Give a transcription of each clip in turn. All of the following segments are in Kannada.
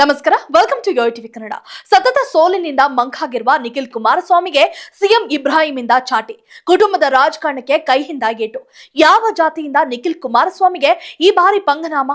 ನಮಸ್ಕಾರ ವೆಲ್ಕಮ್ ಟು ಟಿವಿ ಕನ್ನಡ ಸತತ ಸೋಲಿನಿಂದ ಮಂಕಾಗಿರುವ ನಿಖಿಲ್ ಕುಮಾರಸ್ವಾಮಿಗೆ ಸಿಎಂ ಇಬ್ರಾಹಿಂ ಇಂದ ಚಾಟಿ. ಕುಟುಂಬದ ರಾಜಕಾರಣಕ್ಕೆ ಕೈಯಿಂದ ಏಟು. ಯಾವ ಜಾತಿಯಿಂದ ನಿಖಿಲ್ ಕುಮಾರಸ್ವಾಮಿಗೆ ಈ ಬಾರಿ ಪಂಗನಾಮ?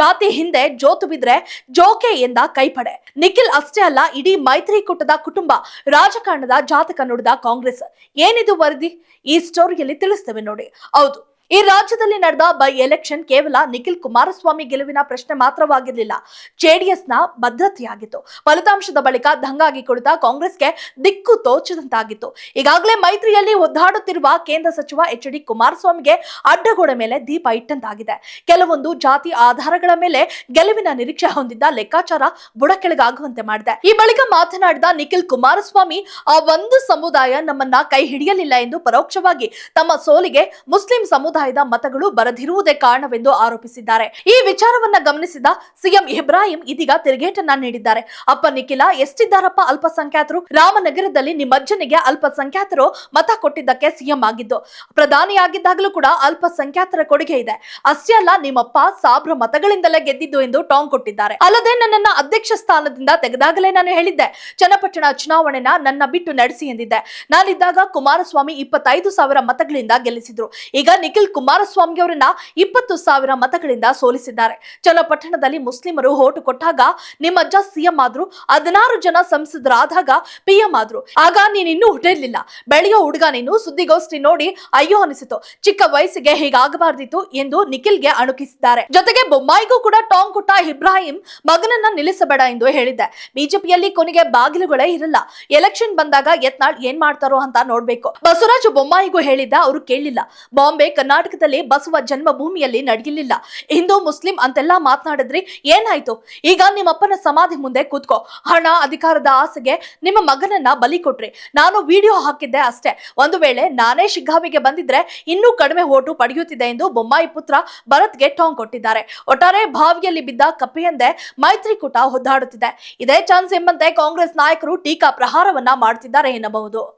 ಜಾತಿ ಹಿಂದೆ ಜೋತು ಬಿದ್ರೆ ಜೋಕೆ ಎಂದ ಕೈಪಡೆ. ನಿಖಿಲ್ ಅಷ್ಟೇ ಅಲ್ಲ, ಇಡೀ ಮೈತ್ರಿಕೂಟದ ಕುಟುಂಬ ರಾಜಕಾರಣದ ಜಾತಕ ನುಡಿದ ಕಾಂಗ್ರೆಸ್. ಏನಿದು ವರದಿ? ಈ ಸ್ಟೋರಿಯಲ್ಲಿ ತಿಳಿಸ್ತೇವೆ ನೋಡಿ. ಹೌದು ಈ ರಾಜ್ಯದಲ್ಲಿ ನಡೆದ ಬೈ ಎಲೆಕ್ಷನ್ ಕೇವಲ ನಿಖಿಲ್ ಕುಮಾರಸ್ವಾಮಿ ಗೆಲುವಿನ ಪ್ರಶ್ನೆ ಮಾತ್ರವಾಗಿರಲಿಲ್ಲ. ಜೆಡಿಎಸ್ನ ಭದ್ರತೆಯಾಗಿತ್ತು. ಫಲಿತಾಂಶದ ಬಳಿಕ ದಂಗಾಗಿ ಕುಳಿತ ಕಾಂಗ್ರೆಸ್ಗೆ ದಿಕ್ಕು ತೋಚದಂತಾಗಿತ್ತು. ಈಗಾಗಲೇ ಮೈತ್ರಿಯಲ್ಲಿ ಒದ್ದಾಡುತ್ತಿರುವ ಕೇಂದ್ರ ಸಚಿವ ಎಚ್ ಡಿ ಕುಮಾರಸ್ವಾಮಿಗೆ ಅಡ್ಡಗೋಡೆ ಮೇಲೆ ದೀಪ ಇಟ್ಟಂತಾಗಿದೆ. ಕೆಲವೊಂದು ಜಾತಿ ಆಧಾರಗಳ ಮೇಲೆ ಗೆಲುವಿನ ನಿರೀಕ್ಷೆ ಹೊಂದಿದ್ದ ಲೆಕ್ಕಾಚಾರ ಬುಡಕೆಳಗಾಗುವಂತೆ ಮಾಡಿದೆ. ಈ ಬಳಿಕ ಮಾತನಾಡಿದ ನಿಖಿಲ್ ಕುಮಾರಸ್ವಾಮಿ, ಆ ಒಂದು ಸಮುದಾಯ ನಮ್ಮನ್ನ ಕೈ ಹಿಡಿಯಲಿಲ್ಲ ಎಂದು ಪರೋಕ್ಷವಾಗಿ ತಮ್ಮ ಸೋಲಿಗೆ ಮುಸ್ಲಿಂ ಸಮುದಾಯದ ಮತಗಳು ಬರದಿರುವುದೇ ಕಾರಣವೆಂದು ಆರೋಪಿಸಿದ್ದಾರೆ. ಈ ವಿಚಾರವನ್ನ ಗಮನಿಸಿದ ಸಿಎಂ ಇಬ್ರಾಹಿಂ ಇದೀಗ ತಿರುಗೇಟನ್ನ ನೀಡಿದ್ದಾರೆ. ಅಪ್ಪ ನಿಖಿಲ, ಎಷ್ಟಿದ್ದಾರಪ್ಪ ಅಲ್ಪಸಂಖ್ಯಾತರು? ರಾಮನಗರದಲ್ಲಿ ನಿಮ್ಮಜ್ಜನಿಗೆ ಅಲ್ಪಸಂಖ್ಯಾತರು ಮತ ಕೊಟ್ಟಿದ್ದಕ್ಕೆ ಸಿಎಂ ಆಗಿದ್ದು, ಪ್ರಧಾನಿಯಾಗಿದ್ದಾಗಲೂ ಕೂಡ ಅಲ್ಪಸಂಖ್ಯಾತರ ಕೊಡುಗೆ ಇದೆ. ಅಷ್ಟೇ ಅಲ್ಲ, ನಿಮ್ಮಪ್ಪ ಸಾಬ್ರ ಮತಗಳಿಂದಲೇ ಗೆದ್ದಿದ್ದು ಎಂದು ಟಾಂಗ್ ಕೊಟ್ಟಿದ್ದಾರೆ. ಅಲ್ಲದೆ ನನ್ನನ್ನ ಅಧ್ಯಕ್ಷ ಸ್ಥಾನದಿಂದ ತೆಗೆದಾಗಲೇ ನಾನು ಹೇಳಿದ್ದೆ. ಚನ್ನಪಟ್ಟಣ ಚುನಾವಣೆನ ನನ್ನ ಬಿಟ್ಟು ನಡೆಸಿ ಎಂದಿದ್ದೆ. ನಾನಿದ್ದಾಗ ಕುಮಾರಸ್ವಾಮಿ ಇಪ್ಪತ್ತೈದು ಸಾವಿರ ಮತಗಳಿಂದ ಗೆಲ್ಲಿಸಿದ್ರು. ಈಗ ನಿಖಿಲ್ ಕುಮಾರಸ್ವಾಮಿ ಅವರನ್ನ ಇಪ್ಪತ್ತು ಸಾವಿರ ಮತಗಳಿಂದ ಸೋಲಿಸಿದ್ದಾರೆ. ಚಲಪಟ್ಟಣದಲ್ಲಿ ಮುಸ್ಲಿಮರು ಓಟು ಕೊಟ್ಟಾಗ ನಿಮ್ಮಜ್ಜ ಸಿಎಂ ಆದ್ರು, ಹದಿನಾರು ಜನ ಸಂಸದರಾದಾಗ ಪಿಎಂ ಆದ್ರು. ಆಗ ನೀನಿನ್ನೂ ಹುಟ್ಟಿರ್ಲಿಲ್ಲ. ಬೆಳೆಯೋ ಹುಡುಗ ನೀನು, ಸುದ್ದಿಗೋಷ್ಠಿ ನೋಡಿ ಅಯ್ಯೋ ಅನಿಸಿತು. ಚಿಕ್ಕ ವಯಸ್ಸಿಗೆ ಹೀಗಾಗಬಾರ್ದಿತ್ತು ಎಂದು ನಿಖಿಲ್ಗೆ ಅಣುಕಿಸಿದ್ದಾರೆ. ಜೊತೆಗೆ ಬೊಮ್ಮಾಯಿಗೂ ಕೂಡ ಟಾಂಗ್ ಕೊಟ್ಟ ಇಬ್ರಾಹಿಂ ಮಗನನ್ನ ನಿಲ್ಲಿಸಬೇಡ ಎಂದು ಹೇಳಿದ್ದೆ. ಬಿಜೆಪಿಯಲ್ಲಿ ಕೊನೆಗೆ ಬಾಗಿಲುಗಳೇ ಇರಲ್ಲ. ಎಲೆಕ್ಷನ್ ಬಂದಾಗ ಯತ್ನಾಳ್ ಏನ್ ಮಾಡ್ತಾರೋ ಅಂತ ನೋಡ್ಬೇಕು. ಬಸವರಾಜ ಬೊಮ್ಮಾಯಿಗೂ ಹೇಳಿದ್ದ, ಅವರು ಕೇಳಿಲ್ಲ. ಬಾಂಬೆ ಕರ್ನಾಟಕದಲ್ಲಿ ಬಸವ ಜನ್ಮಭೂಮಿಯಲ್ಲಿ ನಡೆಯಲಿಲ್ಲ. ಹಿಂದೂ, ಮುಸ್ಲಿಂ ಅಂತೆಲ್ಲ ಮಾತನಾಡಿದ್ರಿ ಏನಾಯ್ತು? ಈಗ ನಿಮ್ಮಪ್ಪನ ಸಮಾಧಿ ಮುಂದೆ ಕೂತ್ಕೋ. ಹಣ, ಅಧಿಕಾರದ ಆಸೆಗೆ ನಿಮ್ಮ ಮಗನನ್ನ ಬಲಿ ಕೊಟ್ರಿ. ನಾನು ವಿಡಿಯೋ ಹಾಕಿದ್ದೆ ಅಷ್ಟೇ. ಒಂದು ವೇಳೆ ನಾನೇ ಶಿಗ್ಗಾವಿಗೆ ಬಂದಿದ್ರೆ ಇನ್ನೂ ಕಡಿಮೆ ಓಟು ಪಡೆಯುತ್ತಿದೆ ಎಂದು ಬೊಮ್ಮಾಯಿ ಪುತ್ರ ಭರತ್ಗೆ ಟಾಂಗ್ ಕೊಟ್ಟಿದ್ದಾರೆ. ಒಟ್ಟಾರೆ ಬಾವಿಯಲ್ಲಿ ಬಿದ್ದ ಕಪ್ಪೆಯಂದೆ ಮೈತ್ರಿಕೂಟ ಒದ್ದಾಡುತ್ತಿದೆ. ಇದೇ ಚಾನ್ಸ್ ಎಂಬಂತೆ ಕಾಂಗ್ರೆಸ್ ನಾಯಕರು ಟೀಕಾ ಪ್ರಹಾರವನ್ನ ಮಾಡುತ್ತಿದ್ದಾರೆ ಎನ್ನಬಹುದು.